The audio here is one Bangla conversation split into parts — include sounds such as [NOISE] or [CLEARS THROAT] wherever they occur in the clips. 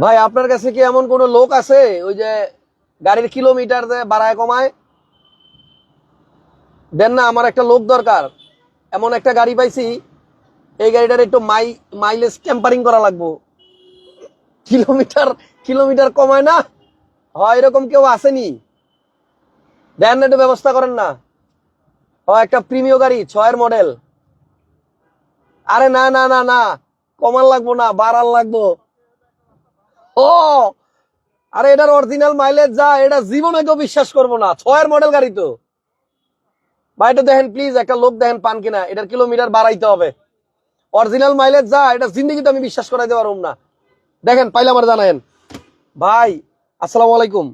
ভাই, আপনার কাছে কি এমন কোন লোক আছে? ওই যে গাড়ির কিলোমিটার যে বাড়ায় কমায়? দেন না, আমার একটা লোক দরকার। এমন একটা গাড়ি পাইছি, এই গাড়িটার একটু মাই, মাইলেজ টেম্পারিং করা লাগবো। কিলোমিটার কিলোমিটার কমায় না? হয় এরকম কেউ আসেনি? দেন না, একটু ব্যবস্থা করেন না। ও একটা প্রিমিয় গাড়ি, ছয়ের মডেল। আরে না না না না কমান লাগবো না বাড়ান লাগবো। আরে এটার অরিজিনাল মাইলেজ যা, এটা জীবনে কেউ বিশ্বাস করব না। ছয়ের মডেল গাড়ি তো। ভাই এটা দেখেন প্লিজ একটা লোক দেখেন পান কিনা। এটার কিলোমিটার বাড়াইতে হবে। অরিজিনাল মাইলেজ যা, এটা জিন্দগিতে আমি বিশ্বাস করাইতে পারব না। দেখেন, পাইলে আমার জানায়েন। ভাই, আসসালামু আলাইকুম।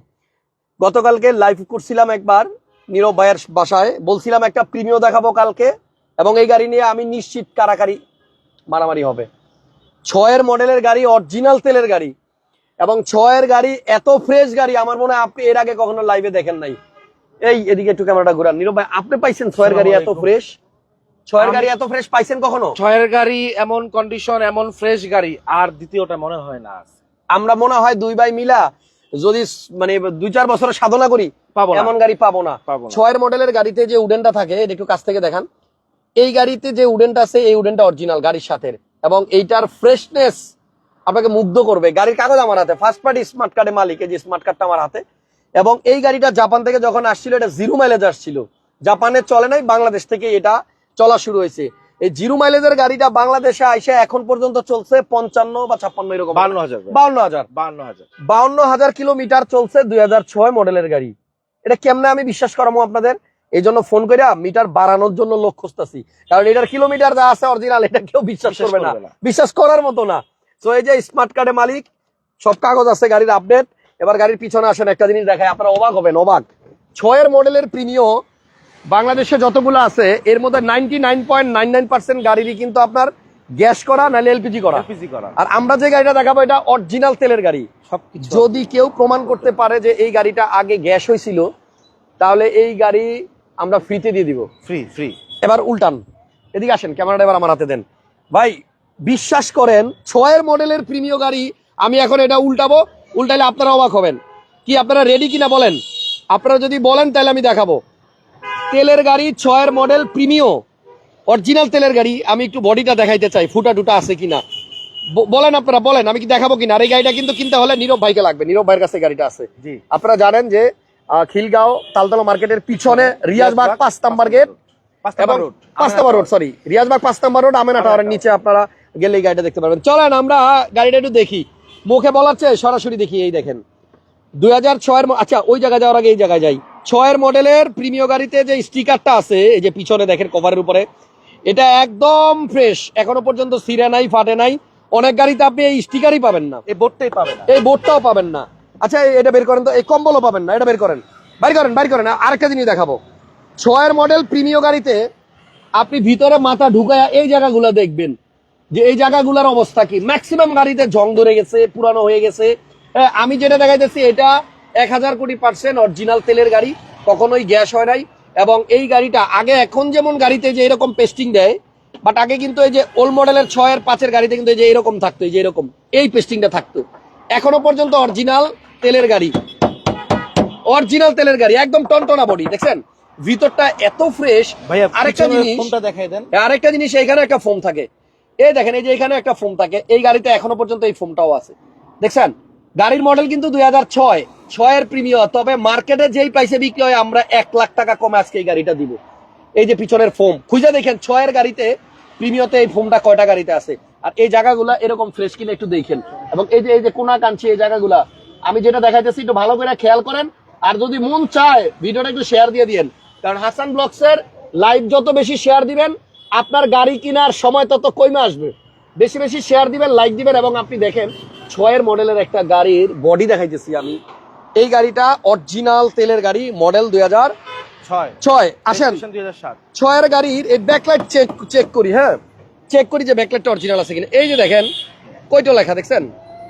গতকালকে লাইভ করছিলাম একবার নীরব ভাইয়ের বাসায়। বলছিলাম একটা প্রিমিয় দেখাবো কালকে, এবং এই গাড়ি নিয়ে আমি নিশ্চিত কারাকারি মারামারি হবে। ছয়ের মডেলের গাড়ি অরিজিনাল তেলের গাড়ি। এবং ছয়ের গাড়ি এত ফ্রেশ গাড়ি আমার মনে হয় আপনি এর আগে কখনো লাইভে দেখেন নাই। এই এদিকে একটু ক্যামেরাটা ঘুরান। নীরব ভাই আপনি পাইছেন ছয়ের গাড়ি এত ফ্রেশ ছয়ের গাড়ি এত ফ্রেশ পাইছেন কখনো? ছয়ের গাড়ি এমন কন্ডিশন এমন ফ্রেশ গাড়ি আর দ্বিতীয়টা মনে হয় না আমরা মনে হয় দুই ভাই মিলা যদি মানে দুই চার বছরের সাধনা করি পাবো এমন গাড়ি পাবো না। পাবো না। ছয়ের মডেলের গাড়িতে যে উডেনটা থাকে এটা একটু কাছ থেকে দেখান। এই গাড়িতে যে উডেনটা আছে এই উডেনটা অরিজিনাল গাড়ির সাথে এবং এইটার ফ্রেশনেস আপনাকে মুগ্ধ করবে। গাড়ির কাগজ আমার হাতে। ফার্স্ট পার্টি স্মার্ট কার্ডের মালিক এই যে স্মার্ট কার্ডটা আমার হাতে। এবং এই গাড়িটা জাপান থেকে যখন আসছিল এটা জিরো মাইলেজ আসছিল। জাপানে চলে নাই বাংলাদেশ থেকে এটা চলা শুরু হয়েছে। এই জিরো মাইলেজের গাড়িটা বাংলাদেশে আইসে এখন পর্যন্ত চলছে পঞ্চান্ন বা ছাপ্পান্ন এরকম। বান্ন হাজার। বাউন্ন হাজার। বান্ন হাজার। বাউন্ন হাজার কিলোমিটার চলছে দুই হাজার ছয় মডেলের গাড়ি। এটা কেমনে আমি বিশ্বাস করাবো আপনাদের? এই জন্য ফোন করে মিটার বাড়ানোর জন্য লোক খুঁজতেছি। কারণ এটার কিলোমিটার যা আছে অরিজিনাল এটা কেউ বিশ্বাস করবে না। বিশ্বাস করার মতো না। তো এই যে স্মার্ট কার্ডের মালিক সব কাগজ আছে গাড়ির আপডেট এবার গাড়ির পিছনে আসেন একটা জিনিস দেখায় আপনারা অবাক হবেন অবাক। ছয়ের মডেলের প্রিমিয় বাংলাদেশে যতগুলো আছে এর মধ্যে ninety nine point nine nine percent গাড়িরই কিন্তু আপনার গ্যাস করা নাহলে এলপিজি করা। এলপিজি করা। আর আমরা যে গাড়িটা দেখাবো এটা অরিজিনাল তেলের গাড়ি। সবকিছু যদি কেউ প্রমাণ করতে পারে যে এই গাড়িটা আগে গ্যাস হয়েছিল তাহলে এই গাড়ি আমরা ফ্রিতে দিয়ে দিব। ফ্রি ফ্রি এবার উল্টান। এদিকে আসেন ক্যামেরাটা এবার আমার হাতে দেন। ভাই বিশ্বাস করেন ছয়ের মডেলের প্রিমিয় গাড়ি আমি এখন এটা উল্টাবো উল্টালে আপনারা অবাক হবেন। কি আপনারা রেডি কিনা বলেন? আপনারা যদি বলেন তাহলে আমি দেখাবো। তেলের গাড়ি ছয়ের মডেল প্রিমিয় অরিজিনাল তেলের গাড়ি আমি একটু বডিটা দেখাইতে চাই ফুটা টুটা আছে কিনা। বলেন আপনারা বলেন আমি কি দেখাবো কিনা? আর এই গাড়িটা কিন্তু কিনতে হলে নীরব ভাইকে লাগবে নীরব ভাইয়ের কাছে গাড়িটা আছে। জি। আপনারা জানেন যে খিলগাঁও তালতলা মার্কেটের পিছনে রিয়াজবাগ পাঁচ নাম্বার গেট পাঁচ নাম্বার রোড পাঁচ নাম্বার রোড সরি রিয়াজবাগ পাঁচ নাম্বার রোড আমেনা টাওয়ারের নিচে আপনারা গেলে এই গাড়িটা দেখতে পারবেন। চলেন আমরা গাড়িটা একটু দেখি। মুখে বলার চেয়ে সরাসরি দেখি এই দেখেন। দুই হাজার ছয়ের আচ্ছা ওই জায়গায় যাওয়ার আগে এই জায়গায় যাই। ছয়ের মডেলের প্রিমিয় গাড়িতে যে স্টিকারটা আছে এই যে পিছনে দেখেন কভারের উপরে এটা একদম ফ্রেশ এখনও পর্যন্ত সিরে নাই ফাটে নাই। অনেক গাড়িতে আপনি এই স্টিকারই পাবেন না। এই বোর্ডটাই পাবেন এই বোর্ডটাও পাবেন না। আচ্ছা এটা বের করেন তো। এই কম্বলও পাবেন না এটা বের করেন। বাইর করেন বাইর করেন। আরেকটা জিনিস দেখাবো। ছয়ের মডেল প্রিমিয় গাড়িতে আপনি ভিতরে মাথা ঢুকায়া এই জায়গাগুলো দেখবেন। যে এই জায়গাগুলোর অবস্থা কি? ম্যাক্সিমাম গাড়িতে জং ধরে গেছে পুরানো হয়ে গেছে। আমি যেটা দেখাইতেছি এটা এক হাজার কোটি পার্সেন্ট অরিজিনাল তেলের গাড়ি কখনোই গ্যাস হয় নাই। এবং এই গাড়িটা আগে এখন যেমন গাড়িতে যে এরকম পেস্টিং দেয় বাট আগে কিন্তু এই যে ওল্ড মডেলের ছয়ের পাঁচের গাড়িতে কিন্তু এই যে এরকম থাকতো এই যে এরকম এই পেস্টিংটা থাকতো। এখনও পর্যন্ত অরিজিনাল তেলের গাড়ি। অরিজিনাল তেলের গাড়ি একদম টনটনা বডি দেখছেন? ভিতরটা এত ফ্রেশ আরেকটা জিনিস আরেকটা জিনিস এখানে একটা ফোম থাকে। এই দেখেন, এই যে এখানে একটা ফোম থাকে, এই গাড়িতে এখনও পর্যন্ত এই ফোমটাও আছে। দেখছেন? গাড়ির মডেল কিন্তু দুই হাজার ছয়। ছয়ের প্রিমিয়ার তবে মার্কেটে যেই পাইছে বিক্রি হয়, আমরা এক লাখ টাকা কমে আজকে এই গাড়িটা দিব। এই যে পিছনের ফোম, খুঁজে দেখেন, ছয়ের গাড়িতে প্রিমিয়তে এই ফোমটা কয়টা গাড়িতে আছে? আর এই জায়গাগুলা এরকম ফ্রেশ কিনে একটু দেখেন। এবং এই যে এই যে কোনা কাঞ্চি এই জায়গাগুলা, আমি যেটা দেখাইতেছি, একটু ভালো করে খেয়াল করেন। আর যদি মন চায়, ভিডিওটা একটু শেয়ার দিয়ে দিয়েন। কারণ হাসান ব্লগসের লাইভ যত বেশি শেয়ার দিবেন আপনার গাড়ি কেনার সময় তত কমে আসবে। বেশি বেশি শেয়ার দিবেন লাইক দিবেন এবং আপনি দেখেন ছয়ের মডেলের একটা গাড়ির বডি দেখাইতেছি আমি। এই গাড়িটা অরিজিনাল তেলের গাড়ি মডেল দুই হাজার ছয়। আসেন। ছয়ের গাড়ির এই ব্যাকলাইট চেক চেক করি হ্যাঁ? চেক করি যে ব্যাকলাইটটা অরিজিনাল আছে কিনা। এই যে দেখেন কয়টো লেখা দেখছেন?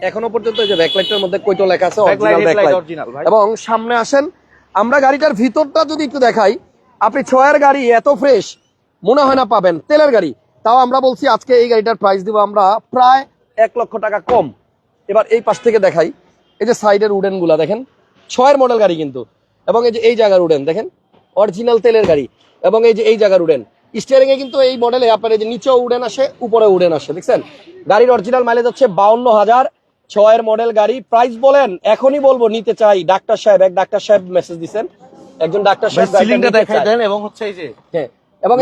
এখনও পর্যন্ত এই যে ব্যাকলাইটের মধ্যে কয়টো লেখা আছে অরিজিনাল ব্যাকলাইট। এবং সামনে আসেন আমরা গাড়িটার ভিতরটা যদি একটু দেখাই আপনি ছয়ের গাড়ি এত ফ্রেশ মনে হয় না পাবেন। তেলের গাড়ি। তাও আমরা বলছি আজকে এই গাড়িটার প্রাইস দিব আমরা প্রায় এক লক্ষ টাকা কম। এবার এই পাশ থেকে দেখাই। এই যে সাইডের উডেনগুলা দেখেন। ছয়ের মডেল গাড়ি কিন্তু। এবং এই যে এই জায়গার উডেন দেখেন? অরিজিনাল তেলের গাড়ি। এবং এই যে এই জায়গার উডেন স্টিয়ারিং এ কিন্তু এই মডেলে আপনার এই যে নিচেও উডেন আসে উপরে উডেন আসে দেখছেন? গাড়ির অরিজিনাল মাইলেজ হচ্ছে বাউন্ন হাজার। ছয়ের মডেল গাড়ি। প্রাইস বলেন এখনই বলব নিতে চাই। ডাক্তার সাহেব এক ডাক্তার সাহেব মেসেজ দিচ্ছেন একজন ডাক্তার সাহেব। দেন এবং হচ্ছে এই যে হ্যাঁ। এবং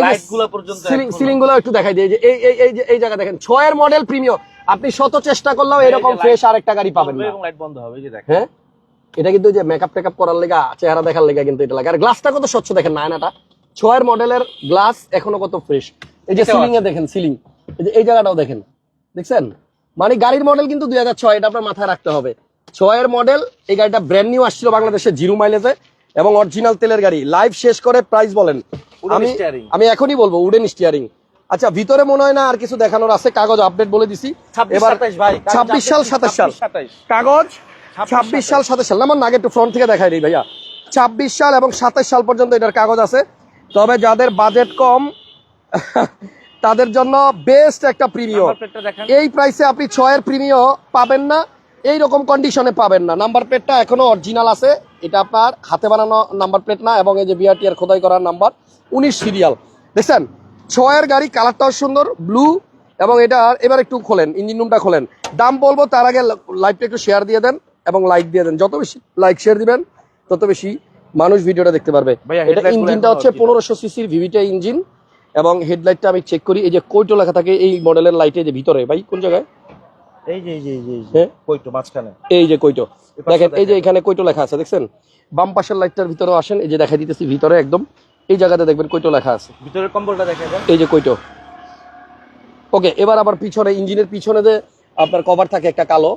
সিলিংগুলো একটু দেখাই দিয়ে যে এই এই এই জায়গা দেখেন ছয়ের মডেল প্রিমিয়াম আপনি শত চেষ্টা করলেও এরকম ফ্রেশ আরেকটা গাড়ি পাবেন না। এবং লাইট বন্ধ হবে যে দেখেন। হ্যাঁ? এটা কিন্তু যে মেকআপ টেকআপ করার লেগা চেহারা দেখার লেগা কিন্তু এটা লাগে। আর গ্লাসটা কত স্বচ্ছ দেখেন নায়নাটা। ছয়ের মডেলের গ্লাস এখনও কত ফ্রেশ এই যে সিলিং এ দেখেন সিলিং এই যে এই জায়গাটাও দেখেন। দেখছেন? মানে গাড়ির মডেল কিন্তু দুই হাজার ছয় এটা আপনার মাথায় রাখতে হবে। ছয়ের মডেল এই গাড়িটা ব্র্যান্ড নিউ আসছিল বাংলাদেশে জিরো মাইলেজে এবং অরিজিনাল তেলের গাড়ি। লাইভ শেষ করে প্রাইস বলেন। আমি। আমি এখনই বলব উডেন স্টিয়ারিং আচ্ছা ভিতরে মনে হয় না আর কিছু দেখানোর আছে কাগজ আপডেট বলে দিছি। এবার ছাব্বিশ সাল সাতাশ সাল। কাগজ ছাব্বিশ সাল সাতাশ সাল। আমার আগে একটু ফ্রন্ট থেকে দেখাই দিই ভাইয়া। ছাব্বিশ সাল এবং সাতাশ সাল পর্যন্ত এটার কাগজ আছে। তবে যাদের বাজেট কম তাদের জন্য বেস্ট একটা দেখেন। এই প্রাইসে আপনি ছয়ের প্রিমিয় পাবেন না। এই রকম কন্ডিশনে পাবেন না। নাম্বার প্লেটটা এখনও অরিজিনাল আছে। এটা আপনার হাতে বানানো নাম্বার প্লেট না এবং এই যে বিআরটি এর খোদাই করার নাম্বার উনিশ সিরিয়াল দেখছেন? ছয়ের গাড়ি কালারটাও সুন্দর ব্লু এবং এটা এবার একটু খোলেন ইঞ্জিন রুমটা খোলেন। দাম বলব তার আগে লাইভটা একটু শেয়ার দিয়ে দেন এবং লাইক দিয়ে দেন। যত বেশি লাইক শেয়ার দিবেন তত বেশি মানুষ ভিডিওটা দেখতে পারবে। এটা ইঞ্জিনটা হচ্ছে পনেরোশো সিসির ভিভিটা ইঞ্জিন এবং হেডলাইটটা আমি চেক করি। এই যে কৈটো লেখা থাকে এই মডেলের লাইটে যে ভিতরে ভাই কোন জায়গায়? এই যে এই যে এই যে এই যে কইটো মাঝখানে। এই যে কৈটো দেখেন এই যে এখানে কৈটো লেখা আছে দেখছেন? বাম পাশের লাইটটার ভিতরে আসেন এই যে দেখা দিতেছি ভিতরে একদম। এই জায়গাতে দেখবেন কৈটো লেখা আছে। ভিতরের কম্বলটা দেখে এই যে কৈটো ওকে এবার আবার পিছনে ইঞ্জিনের পিছনে যে আপনার কভার থাকে একটা কালো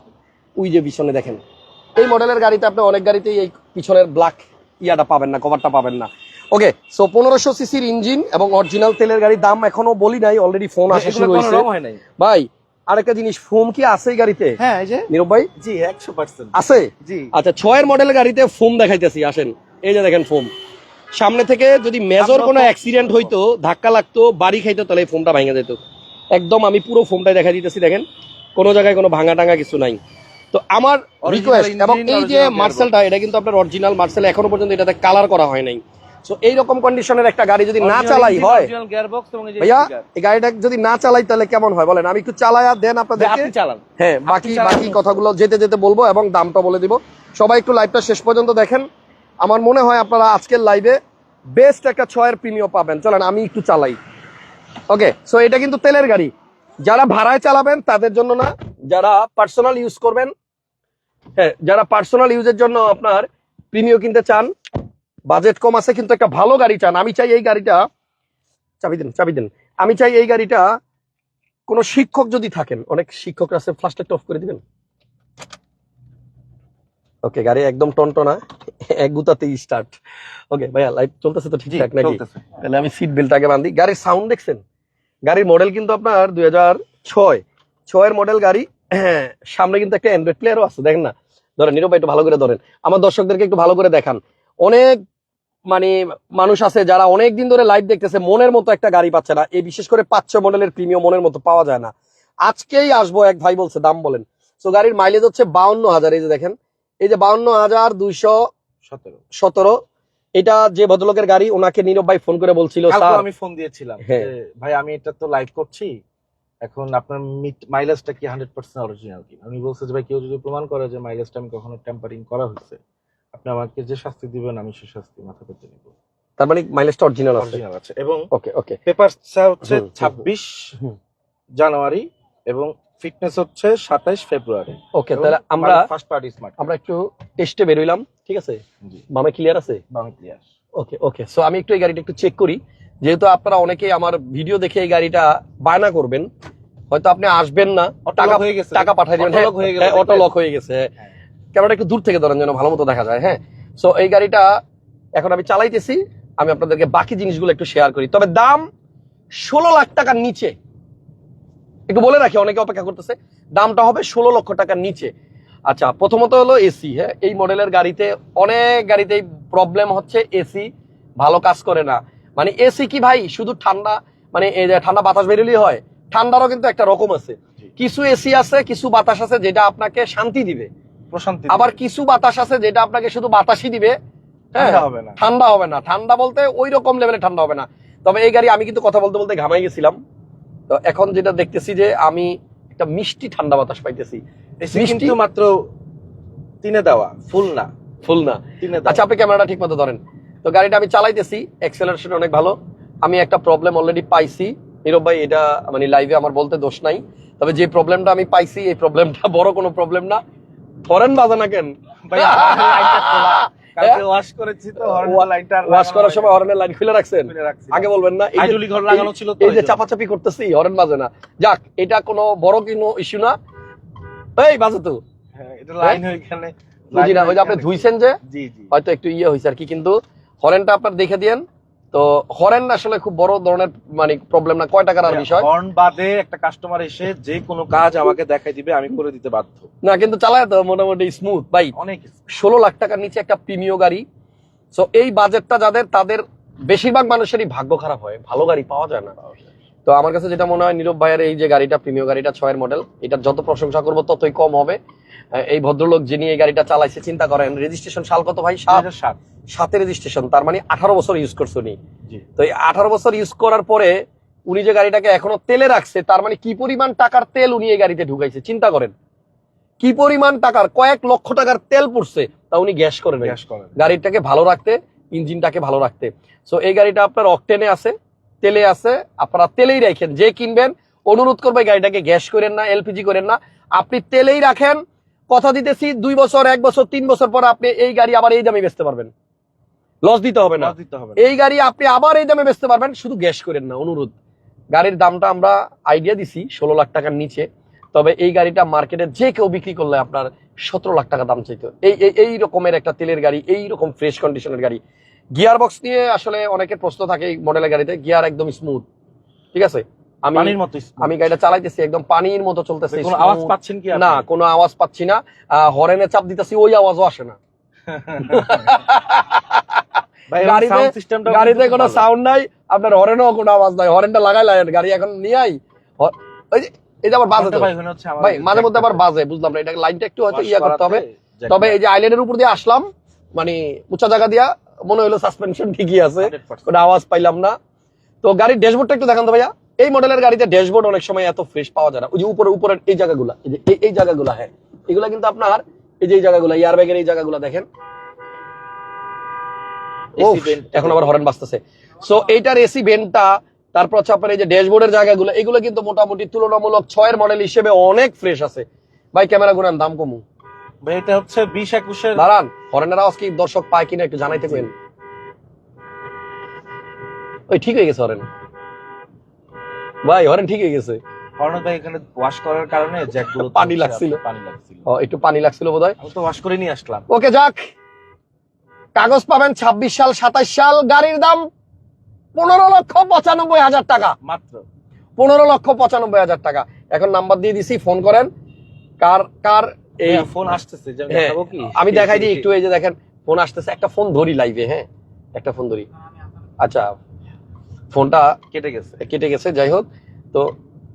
ওই যে পিছনে দেখেন। এই মডেলের গাড়িতে আপনি অনেক গাড়িতেই এই পিছনের ব্ল্যাক ইয়াটা পাবেন না কভারটা পাবেন না। ওকে সো পনেরোশো সিসির ইঞ্জিন এবং অরিজিনাল তেলের গাড়ির দাম এখনও বলি নাই অলরেডি ফোন আসা শুরু হয়েছে। ভাই আরেকটা জিনিস ফোম কি আছে এই গাড়িতে? হ্যাঁ এই যে। নীরব ভাই? জি একশো পার্সেন্ট আছে? জি। আচ্ছা ছয়ের মডেল গাড়িতে ফোম দেখাইতেছি আসেন। এই যে দেখেন ফোম। সামনে থেকে যদি মেজর কোনো অ্যাক্সিডেন্ট হইতো ধাক্কা লাগতো বাড়ি খাইতো তাহলে এই ফোমটা ভেঙে যেত। একদম আমি পুরো ফোমটাই দেখা দিতেছি দেখেন। কোনো জায়গায় কোনো ভাঙা টাঙা কিছু নাই। তো আমার রিকোয়েস্ট এবং এই যে মার্সেলটা এটা কিন্তু আপনার অরিজিনাল মার্সেল এখনও পর্যন্ত এটাতে কালার করা হয় নাই। সো এইরকম কন্ডিশনের একটা গাড়ি যদি না চালাই হয় ভাইয়া এই গাড়িটা যদি না চালাই তাহলে কেমন হয়? বলেন আমি একটু চালায়া দেন আপনাদেরকে। চালান। হ্যাঁ বাকি বাকি কথাগুলো যেতে যেতে বলব এবং দামটা বলে দিব। সবাই একটু লাইভটা শেষ পর্যন্ত দেখেন। আমার মনে হয় আপনারা আজকের লাইভে বেস্ট একটা ছয়ের প্রিমিয়াম পাবেন। চলেন আমি একটু চালাই। ওকে সো এটা কিন্তু তেলের গাড়ি। যারা ভাড়ায় চালাবেন তাদের জন্য না যারা পার্সোনাল ইউজ করবেন হ্যাঁ যারা পার্সোনাল ইউজের জন্য আপনার প্রিমিয়াম কিনতে চান বাজেট কম আছে কিন্তু একটা ভালো গাড়ি চান। আমি চাই এই গাড়িটা চাবি দিন চাবি দিন। আমি চাই এই গাড়িটা কোনো শিক্ষক যদি থাকেন অনেক শিক্ষকরা আছে ফ্লাস্টারটা অফ করে দিবেন। ওকে গাড়ি একদম টনটনা এক গুতাতেই স্টার্ট ওকে ভাইয়া লাইভ চলতেছে তো ঠিকঠাক নাকি? তাহলে আমি সিট বেল্ট আগে বান্ধি গাড়ির সাউন্ড দেখছেন? গাড়ির মডেল কিন্তু আপনার দুই হাজার ছয়। ছয়ের মডেল গাড়ি হ্যাঁ [CLEARS THROAT] সামনে কিন্তু একটা অ্যান্ড্রয়েড প্লেয়ারও আছে দেখেন না? ধরেন নিরূপ একটু ভালো করে ধরেন। আমার দর্শকদেরকে একটু ভালো করে দেখান। অনেক মানে মানুষ আছে যারা অনেক দিন ধরে লাইভ দেখতেছে মনের মতো একটা গাড়ি পাচ্ছে না। এই বিশেষ করে পাঁচ ছয় মডেলের প্রিমিয়াম মনের মতো পাওয়া যায় না। আজকেই আসব এক ভাই বলছে দাম বলেন। তো গাড়ির মাইলেজ হচ্ছে বাউন্ন হাজার। এই যে দেখেন এই যে বাউন্ন হাজার দুইশো সতেরো। সতেরো। এটা যে ভদ্রলোকের গাড়ি ওনাকে নীরব ভাই ফোন করে বলছিল আমি ফোন দিয়েছিলাম হ্যাঁ। ভাই আমি এটা তো লাইভ করছি। এখন আপনার মাইলেজটা কি হান্ড্রেড পার্সেন্ট অরিজিনাল কি আমি বলছি যে ভাই কেউ যদি প্রমাণ করে যে মাইলেজটা আমি কখনো টেম্পারিং করা হয়েছে আপনি আমাকে যে শাস্তি দিবেন আমি সে শাস্তি মাথা পেতে নিব। তার মানে মাইলেজটা অরিজিনাল আছে? অরিজিনাল আছে। এবং ওকে ওকে পেপারসটা হচ্ছে হুম, হুম, ছাব্বিশ হুম। জানুয়ারি এবং ফিটনেস হচ্ছে সাতাইশ ফেব্রুয়ারি। ওকে তাহলে আমরা ফার্স্ট পার্টি স্মার্ট আমরা একটু টেস্টে বেরোইলাম ঠিক আছে? বামে ক্লিয়ার আছে? বামি ক্লিয়ার ওকে ওকে সো আমি একটু এই গাড়িটা একটু চেক করি। যেহেতু আপনারা অনেকেই আমার ভিডিও দেখে এই গাড়িটা বায়না করবেন হয়তো আপনি আসবেন না। টাকা হয়ে গেছে। টাকা পাঠাই দিবেন। হয়ে অটো লক হয়ে গেছে। হ্যাঁ। ক্যামেরাটা একটু দূর থেকে ধরেন যেন ভালো মতো দেখা যায় হ্যাঁ? সো এই গাড়িটা এখন আমি চালাইতেছি আমি আপনাদেরকে বাকি জিনিসগুলো একটু শেয়ার করি। তবে দাম ষোলো লাখ টাকার নিচে। একটু বলে রাখি অনেকে অপেক্ষা করতেছে দামটা হবে ষোলো লক্ষ টাকার নিচে। আচ্ছা প্রথমত হলো এসি হ্যাঁ? এই মডেলের গাড়িতে অনেক গাড়িতেই প্রবলেম হচ্ছে এসি ভালো কাজ করে না। মানে এসি কি ভাই শুধু ঠান্ডা মানে এই যে ঠান্ডা বাতাস বেরোলেই হয় ঠান্ডারও কিন্তু একটা রকম আছে। কিছু এসি আছে কিছু বাতাস আছে যেটা আপনাকে শান্তি দিবে। প্রশান্তি আবার কিছু বাতাস আছে যেটা আপনাকে শুধু বাতাসই দিবে হ্যাঁ? ঠান্ডা হবে না। ঠান্ডা হবে না। ঠান্ডা বলতে ওই রকম লেভেলে ঠান্ডা হবে না। তবে এই গাড়ি আমি কিন্তু কথা বলতে বলতে ঘামাই গেছিলাম। তো এখন যেটা দেখতেছি যে আমি একটা মিষ্টি ঠান্ডা বাতাস পাইতেছি? কিন্তু মাত্র তিনে দেওয়া ফুল না। ফুল না। আচ্ছা আপনি ক্যামেরাটা ঠিক মতো ধরেন। তো গাড়িটা আমি চালাইতেছি এক্সেলারেশন অনেক ভালো। আমি একটা প্রবলেম অলরেডি পাইছি। নীরব ভাই এটা মানে লাইভে আমার বলতে দোষ নাই। তবে যে প্রবলেমটা আমি পাইছি এই প্রবলেমটা বড় কোনো প্রবলেম না। হরেন বাজে না কেন? ভাই হর্নের লাইনটা খোলা। কালকে ওয়াশ করেছি তো হর্নের লাইনটা আর ওয়াশ করার সময় হরেনের লাইন খুলে রাখছেন? আগে বলবেন না এই যে- হাইড্রোলিক হর্ন লাগানো ছিল তো এই ওই যে জন্য। চাপাচাপি করতেছি হরেন বাজে না যাক এটা কোনো বড় কোনো ইস্যু না। এই বাজে তো হ্যাঁ, লাইন বুঝি না ওই যে আপনি ধুইছেন যে হয়তো একটু ইয়ে হয়েছে আর কি কিন্তু হরেনটা আপনার দেখে দিয়েন। তো হরেন আসলে খুব বড় ধরনের মানে প্রবলেম না। কয় টাকার আর বিষয়? হর্ন বাদে একটা কাস্টমার এসে যে কোনো কাজ আমাকে দেখাই দিবে আমি করে দিতে বাধ্য। না কিন্তু চালায় তো মোটামুটি স্মুথ ভাই অনেক ষোলো লাখ টাকার নিচে একটা প্রিমিয় গাড়ি। তো এই বাজেটটা যাদের তাদের বেশিরভাগ মানুষেরই ভাগ্য খারাপ হয়। ভালো গাড়ি পাওয়া যায় না। তো আমার কাছে যেটা মনে হয় নীরব ভাইয়ের এই যে গাড়িটা প্রিমিয় গাড়িটা ছয়ের মডেল এটার যত প্রশংসা করব ততই কম হবে। এই ভদ্রলোক যিনি এই গাড়িটা চালাইছে চিন্তা করেন রেজিস্ট্রেশন সাল কত ভাই? সাত। সাত। রেজিস্ট্রেশন তার মানে আঠারো বছর ইউজ করছে উনি। তো এই আঠারো বছর ইউজ করার পরে উনি যে গাড়িটাকে এখনও তেলে রাখছে তার মানে কি পরিমাণ টাকার তেল উনি এই গাড়িতে ঢুকাইছে চিন্তা করেন। কি পরিমাণ টাকার কয়েক লক্ষ টাকার তেল পড়ছে তা উনি গ্যাস করেন গ্যাস করেন গাড়িটাকে ভালো রাখতে ইঞ্জিনটাকে ভালো রাখতে। সো এই গাড়িটা আপনার অকটেনে আছে। তেলে আছে আপনারা তেলেই রাখেন। যে কিনবেন অনুরোধ করবে গাড়িটাকে গ্যাস করেন না এলপিজি করেন না। আপনি তেলেই রাখেন। কথা দিতেছি দুই বছর এক বছর তিন বছর পর আপনি এই গাড়ি আবার এই দামে বেচতে পারবেন। লস দিতে হবে না। এই গাড়ি আপনি আবার এই দামে বেচতে পারবেন শুধু গ্যাস করেন না অনুরোধ। গাড়ির দামটা আমরা আইডিয়া দিছি ষোলো লাখ টাকার নিচে। তবে এই গাড়িটা মার্কেটে যে কেউ বিক্রি করলে আপনার সতেরো লাখ টাকা দাম চাইতো। এই এই- এই রকমের একটা তেলের গাড়ি এই রকম ফ্রেশ কন্ডিশনের গাড়ি। গিয়ার বক্স নিয়ে আসলে অনেকের প্রশ্ন থাকে এই মডেলের গাড়িতে গিয়ার একদম স্মুথ ঠিক আছে? আমি পানির মতো আমি গাড়িটা চালাইতেছি একদম পানির মতো চলতেছে কোনো আওয়াজ পাচ্ছেন কি? না কোনো আওয়াজ পাচ্ছি না। হরেনে চাপ দিতেছি ওই আওয়াজও আসে না। [LAUGHS] ভাই গাড়িতে- সাউন্ড সিস্টেমটা গাড়িতে কোনো সাউন্ড নাই আপনার হরেনও কোনো আওয়াজ নাই। হরেনটা লাগাই লাগাই গাড়ি এখন নিয়ে আই ওই যে এই যে আবার বাজে ভাই মাঝে মধ্যে আবার বাজে বুঝলাম না এটা লাইনটা একটু হয়তো ইয়া করতে হবে। তবে এই যে আইল্যান্ডের উপর দিয়ে আসলাম মানে উঁচা জায়গা দিয়া মনে হলো সাসপেনশন ঠিকই আছে কোনো আওয়াজ পাইলাম না। তো গাড়ির ড্যাশবোর্ডটা একটু দেখান তো ভাইয়া। এই মডেলের গাড়িতে ড্যাশবোর্ড অনেক সময় এত ফ্রেশ পাওয়া যায় না। ওই যে উপরে উপরের এই জায়গাগুলা এই যে এই- জায়গাগুলা হ্যাঁ। এগুলা কিন্তু আপনার এই যে এই জায়গাগুলা এয়ার ব্যাগের এই জায়গাগুলা দেখেন। এখন আবার হরেন বাজতেছে। সো এইটার এসি ভেন্টটা তারপর হচ্ছে আপনার এই যে ড্যাশবোর্ডের জায়গাগুলো এগুলো কিন্তু মোটামুটি তুলনামূলক ছয়ের মডেল হিসেবে অনেক ফ্রেশ আছে। ভাই ক্যামেরা গুনান দাম কমু। ভাই এটা হচ্ছে বিশ একুশের দাঁড়ান আওয়াজ কি দর্শক পায় কিনা একটু জানাইতে পেন ওই ঠিক হয়ে গেছে হরেন। ভাই হরেন ঠিক হয়ে গেছে। হর্ন ভাই এখানে ওয়াশ করার কারণে জ্যাকগুলো পানি লাগছিল। পানি লাগছিল। ও, একটু পানি লাগছিল বোধ আমি তো ওয়াশ করে নিয়ে আসলাম। ওকে যাক। কাগজ পাবেন ছাব্বিশ সাল সাতাইশ সাল গাড়ির দাম পনেরো লক্ষ পঁচানব্বই হাজার টাকা। মাত্র। পনেরো লক্ষ পঁচানব্বই হাজার টাকা। এখন নাম্বার দিয়ে দিছি ফোন করেন। কার কার এই ফোন আসতেছে হ্যাঁ, দেখাবো কি? আমি দেখাই দিই একটু এই যে দেখেন ফোন আসতেছে একটা ফোন ধরি লাইভে হ্যাঁ? একটা ফোন ধরি। আচ্ছা ফোনটা কেটে গেছে। কেটে গেছে যাই হোক। তো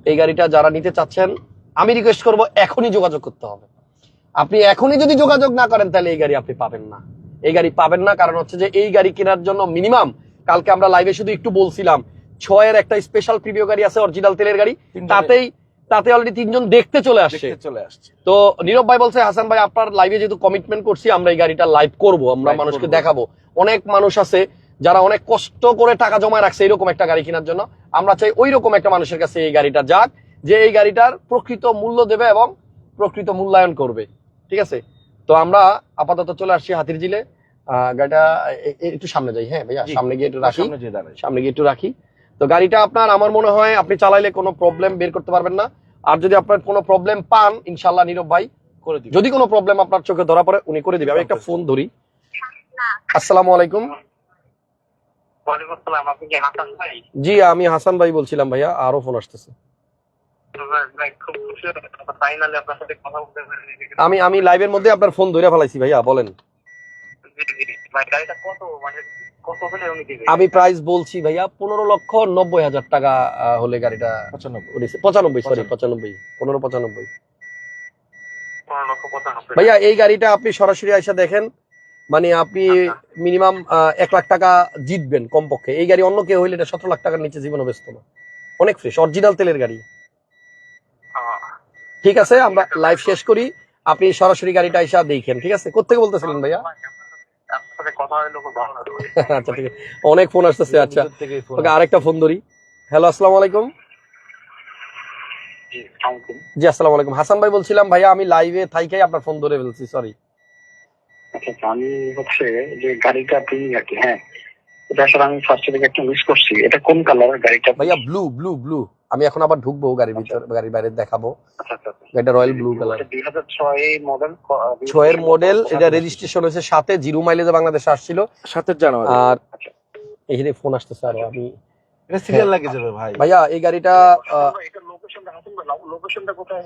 এই গাড়িটা যারা নিতে চাচ্ছেন আমি রিকোয়েস্ট করব এখনই যোগাযোগ করতে হবে। আপনি এখনই যদি যোগাযোগ না করেন তাহলে এই গাড়ি আপনি পাবেন না। এই গাড়ি পাবেন না কারণ হচ্ছে যে এই গাড়ি কেনার জন্য মিনিমাম কালকে আমরা লাইভে শুধু একটু বলছিলাম ছয়ের একটা স্পেশাল প্রিমিয় গাড়ি আছে অরিজিনাল তেলের গাড়ি। তাতেই তাতে অলরেডি তিনজন দেখতে চলে আসছে। চলে আসছে। তো নীরব ভাই বলছে হাসান ভাই আপনার লাইভে যেহেতু কমিটমেন্ট করছি আমরা এই গাড়িটা লাইভ করব আমরা মানুষকে দেখাবো। অনেক মানুষ আছে যারা অনেক কষ্ট করে টাকা জমায় রাখছে এরকম একটা গাড়ি কেনার জন্য। আমরা চাই ওই রকম একটা মানুষের কাছে এই গাড়িটা যাক যে এই গাড়িটার প্রকৃত মূল্য দেবে এবং প্রকৃত মূল্যায়ন করবে। ঠিক আছে? তো আমরা আপাতত চলে আসছি হাতির জিলে আহ, গাড়িটা একটু সামনে যাই হ্যাঁ ভাইয়া? সামনে গিয়ে একটু রাখি। সামনে সামনে গিয়ে একটু রাখি। তো গাড়িটা আপনার আমার মনে হয় আপনি চালাইলে কোনো প্রবলেম বের করতে পারবেন না। আর যদি আপনার কোনো প্রবলেম পান ইনশাল্লাহ নীরব ভাই করে দিবে যদি কোনো প্রবলেম আপনার চোখে ধরা পড়ে উনি করে দিবে। আমি একটা ফোন ধরি। আসসালামু আলাইকুম। ওয়ালাইকুম আসসালাম ভাই? জি আমি হাসান ভাই বলছিলাম ভাইয়া আরও ফোন আসতেছে। ভাই খুব খুশি ফাইনালি আপনার সাথে কথা বলতে পেরে। আমি আমি লাইভের মধ্যে আপনার ফোন ধরে ফেলাইছি ভাইয়া বলেন। ভাই গাড়িটা কত? মানে আমি প্রাইস বলছি ভাইয়া পনেরো লক্ষ নব্বই হাজার টাকা হলে গাড়িটা পঁচানব্বই। সরি পঁচানব্বই পনেরো পঁচানব্বই। ভাইয়া এই গাড়িটা আপনি সরাসরি আইসা দেখেন মানে আপনি মিনিমাম এক লাখ টাকা জিতবেন কমপক্ষে। এই গাড়ি অন্য কেউ হইলে এটা সতেরো লাখ টাকার নিচে জীবনে ব্যস্ত না। অনেক ফ্রেশ অরিজিনাল তেলের গাড়ি। ঠিক আছে আমরা লাইভ শেষ করি। আপনি সরাসরি গাড়িটা আইসা দেখেন ঠিক আছে? কোথেকে বলতেছিলেন ভাইয়া? সাথে কথা হলো খুব ভালো লাগল [LAUGHS] আচ্ছা ঠিক আছে। অনেক ফোন আসতেছে আচ্ছা। ওকে আরেকটা ফোন ধরি। হ্যালো আসসালামু আলাইকুম। জি আসসালামু আলাইকুম। হাসান ভাই বলছিলাম ভাইয়া আমি লাইভে থাইকাই আপনার ফোন ধরে ফেলছি সরি আচ্ছা আচ্ছা, আমি হচ্ছে যে গাড়িটা আপনি আর কি হ্যাঁ। এটা আসলে আমি ফার্স্ট থেকে একটু মিস করছি এটা কোন কালারের গাড়িটা? ভাইয়া ব্লু ব্লু ব্লু আমি এখন আবার ঢুকবো গাড়ির ভিতরে গাড়ির বাইরে দেখাবো। আচ্ছা আচ্ছা। এটা রয়্যাল ব্লু কালার। ছয়ের মডেল এটা রেজিস্ট্রেশন হয়েছে সাথে জিরো মাইলেজে বাংলাদেশে আসছিল। সাতের জানুয়ারি। আর আচ্ছা। এখানে ফোন আসতেছে আর আমি ভাই। ভাইয়া এই গাড়িটা আহ, এটা লোকেশনটা হাসুন লোকেশনটা কোথায়?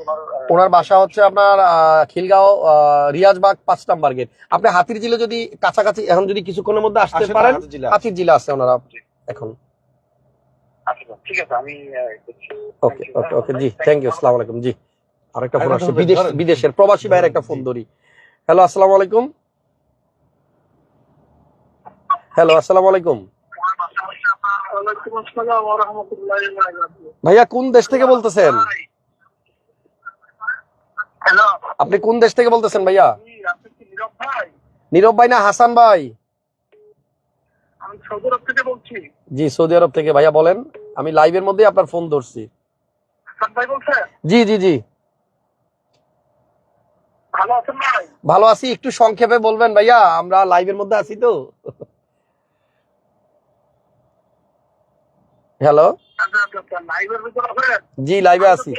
ওনার বাসা হচ্ছে আপনার আহ, খিলগাঁও আহ, রিয়াজবাগ পাঁচ নাম্বার গেট আপনি হাতির জিলে যদি কাছাকাছি এখন যদি কিছুক্ষণের মধ্যে আসতে পারেন হাতির জিলা। আছে ওনারা এখন। আচ্ছা ঠিক আছে আমি ওকে ওকে ওকে জি থ্যাংক ইউ আসসালামু আলাইকুম জি। আরেকটা ফোন আসছে বিদেশ বিদেশের প্রবাসী ভাইয়ের একটা ফোন ধরি। হ্যালো আসসালামু আলাইকুম। হ্যালো আসসালামু আলাইকুম। ওয়ালাইকুম আসসালাম ওয়া রাহমাতুল্লাহি ওয়া বারাকাতুহু। ভাইয়া কোন দেশ থেকে বলতেছেন? আপনি কোন দেশ থেকে বলতেছেন ভাইয়া? জি, আপনি কি নীরব ভাই? না হাসান ভাই? আমি সৌদি আরব থেকে বলছি। জি সৌদি আরব থেকে। ভাইয়া বলেন আমি লাইভের মধ্যে আপনার ফোন ধরছি। জি জি জি। ভালো আছি একটু সংক্ষেপে বলবেন ভাইয়া আমরা লাইভের মধ্যে আছি তো। হ্যালো জি লাইভে আছি।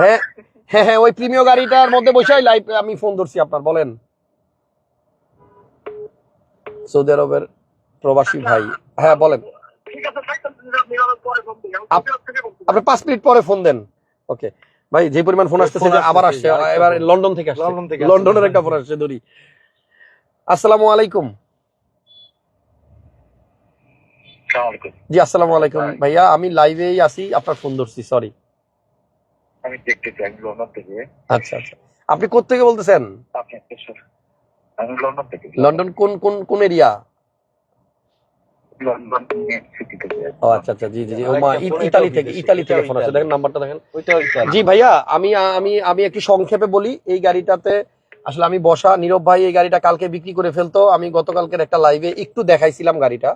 হ্যাঁ হ্যাঁ হ্যাঁ ওই প্রিমিয় গাড়িটার মধ্যে বসে লাইভ আমি ফোন ধরছি আপনার বলেন। সৌদি আরবের প্রবাসী ভাই। হ্যাঁ বলেন। আপনি পাঁচ মিনিট পরে ফোন দেন। ওকে ভাই যে পরিমাণ ফোন আসতেছে আবার আসছে এবার লন্ডন থেকে আসছে। লন্ডন থেকে লন্ডনের একটা ফোন আসছে ধরি। আসসালামু আলাইকুম। জি আসসালামু আলাইকুম। ভাইয়া আমি লাইভেই আছি আপনার ফোন ধরছি সরি আমি দেখতেছি আমি লন্ডন থেকে। আচ্ছা আচ্ছা। আপনি কোথেকে বলতেছেন? আপনি আমি লন্ডন থেকে। লন্ডন কোন কোন কোন এরিয়া লন্ডন সিটি থেকে ও আচ্ছা আচ্ছা জি জি ইতালি থেকে ইতালি থেকে ফোন আসছে দেখেন নাম্বারটা দেখেন। জি ভাইয়া আমি আমি আমি একটু সংক্ষেপে বলি এই গাড়িটাতে আসলে আমি বসা নীরব ভাই এই গাড়িটা কালকে বিক্রি করে ফেলতো। আমি গতকালকের একটা লাইভে একটু দেখাইছিলাম গাড়িটা।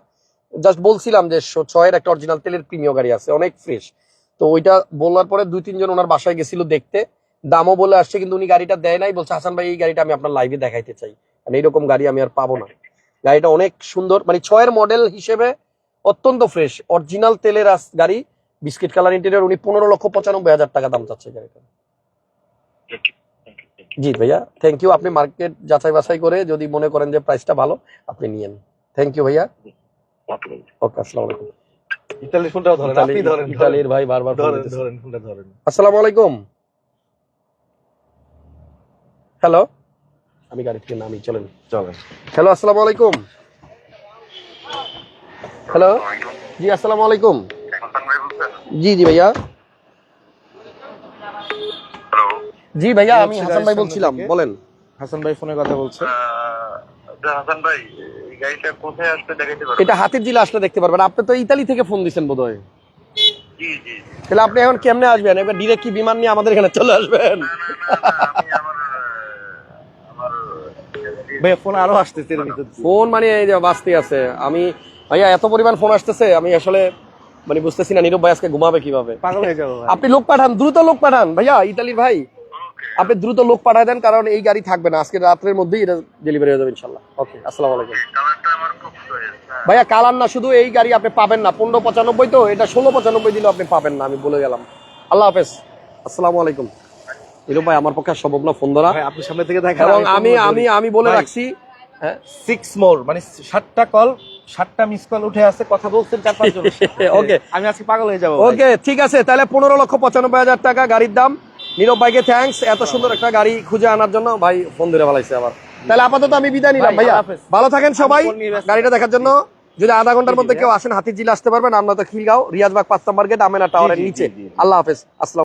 জাস্ট বলছিলাম যে ছয়ের একটা অরিজিনাল তেলের প্রিমিয় গাড়ি আছে অনেক ফ্রেশ তো ওইটা বলার পরে দুই তিনজন ওনার বাসায় গেছিল দেখতে। দামও বলে আসছে কিন্তু উনি গাড়িটা দেয় নাই। বলছে হাসান ভাই এই গাড়িটা আমি আপনার লাইভে দেখাইতে চাই। মানে এইরকম গাড়ি আমি আর পাবো না। গাড়িটা অনেক সুন্দর মানে ছয়ের মডেল হিসেবে অত্যন্ত ফ্রেশ অরিজিনাল তেলের গাড়ি বিস্কিট কালার ইন্টেরিয়র উনি পনেরো লক্ষ পঁচানব্বই হাজার টাকা দাম চাচ্ছে গাড়িটা জি ভাইয়া থ্যাংক ইউ আপনি মার্কেট যাচাই বাছাই করে যদি মনে করেন যে প্রাইসটা ভালো আপনি নিয়েন থ্যাংক ইউ ভাইয়া। ওকে আসসালামু আলাইকুম। ইতালির ফোনটাও ধরেন আপনি ধরেন ইতালির ভাই বারবার ধরেন ধরেন ফোনটা ধরেন। আসসালামু আলাইকুম। হ্যালো আমি গাড়ি থেকে নামি চলেন। চলেন। হ্যালো আসসালামু আলাইকুম। হ্যালো। জি আসসালামু আলাইকুম। হাসান ভাই বলছেন জি জি ভাইয়া। জি ভাইয়া আমি হাসান ভাই বলছিলাম বলেন। হাসান ভাই ফোনে কথা বলছে। হাসান ভাই গাড়িটা কোথায় আসতে দেখাইতে পারবেন? এটা হাতির জিলা আসলে দেখতে পারবেন। আপনি তো ইতালি থেকে ফোন দিচ্ছেন বোধহয়। জি জি তাহলে আপনি এখন কেমনে আসবেন? এবার ডিরেক্ট কি বিমান নিয়ে আমাদের এখানে চলে আসবেন না, না, না, আমি আমার আহ, আমার ভাই ফোন আরও আসতেছে এর ভিতর ফোন মানে এই যে বাঁচতে আছে। আমি ভাইয়া এত পরিমাণ ফোন আসতেছে আমি আসলে মানে বুঝতেছি না নীরব ভাই আজকে ঘুমাবে কীভাবে? পাগল হয়ে যাব আপনি লোক পাঠান দ্রুত লোক পাঠান। ভাইয়া ইতালির ভাই আপনি দ্রুত লোক পাঠায় দেন কারণ এই গাড়ি থাকবে না। আজকে রাত্রের মধ্যেই এটা ডেলিভারি হয়ে যাবে ইনশাল্লাহ। ওকে আসসালামু আলাইকুম। কালারটা আমার খুব চয়েস ভাইয়া কালার না শুধু এই গাড়ি আপনি পাবেন না। পনেরো পঁচানব্বই তো এটা ষোলো পঁচানব্বই দিলেও আপনি পাবেন না আমি বলে গেলাম। আল্লাহ হাফেজ। আসসালামু আলাইকুম। ভাই আমার পক্ষে সম্ভব না ফোন ধরা। আপনি সামনে থেকে দেখেন এবং আমি আমি আমি বলে রাখছি হ্যাঁ? সিক্স মোর মানে সাতটা কল সাতটা মিস কল উঠে আছে কথা বলছেন চার পাঁচজন। [LAUGHS] ওকে আমি আজকে পাগল হয়ে যাব ওকে ঠিক আছে তাহলে পনেরো লক্ষ পঁচানব্বই হাজার টাকা গাড়ির দাম। নীরব ভাইকে থ্যাঙ্কস এত সুন্দর একটা গাড়ি খুঁজে আনার জন্য ভাই ফোন ধরে আবার। তাহলে আপাতত আমি বিদায় নিলাম ভাই, ভাইয়া। ভালো থাকেন সবাই গাড়িটা দেখার জন্য। যদি আধা ঘণ্টার মধ্যে কেউ আসেন হাতির জিলে আসতে পারবেন আমরা তো খিলগাঁও রিয়াজবাগ পাঁচ নম্বর গেট আমেনা টাওয়ারের নিচে। আল্লাহ হাফেজ আসসালাম